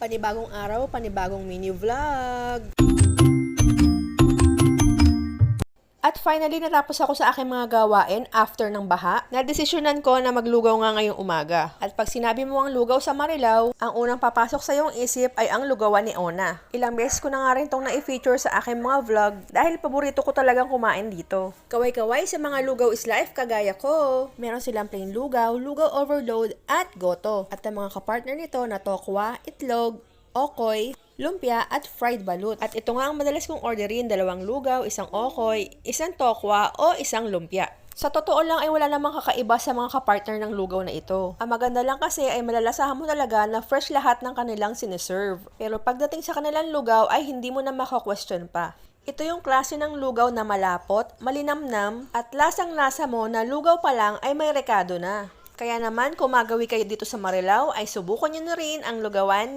Panibagong araw, panibagong mini vlog. At finally, natapos ako sa aking mga gawain after ng baha. Nadesisyonan ko na maglugaw nga ngayong umaga. At pag sinabi mo ang lugaw sa Marilao, ang unang papasok sa iyong isip ay ang lugawan ni Ona. Ilang beses ko na nga rin itong na-feature sa aking mga vlog dahil paborito ko talagang kumain dito. Kaway-kaway sa mga lugaw is life kagaya ko. Meron silang plain lugaw, lugaw overload, at goto. At ang mga kapartner nito na tokwa, itlog, okoy, lumpia at fried balut. At ito nga ang madalas kong orderin, dalawang lugaw, isang okoy, isang tokwa o isang lumpia. Sa totoo lang ay wala namang kakaiba sa mga kapartner ng lugaw na ito. Ang maganda lang kasi ay malalasahan mo talaga na fresh lahat ng kanilang sineserve. Pero pagdating sa kanilang lugaw ay hindi mo na maka-question pa. Ito yung klase ng lugaw na malapot, malinamnam, at lasang-lasa mo na lugaw pa lang ay may rekado na. Kaya naman kung magawi kayo dito sa Marilao ay subukan nyo na rin ang lugawan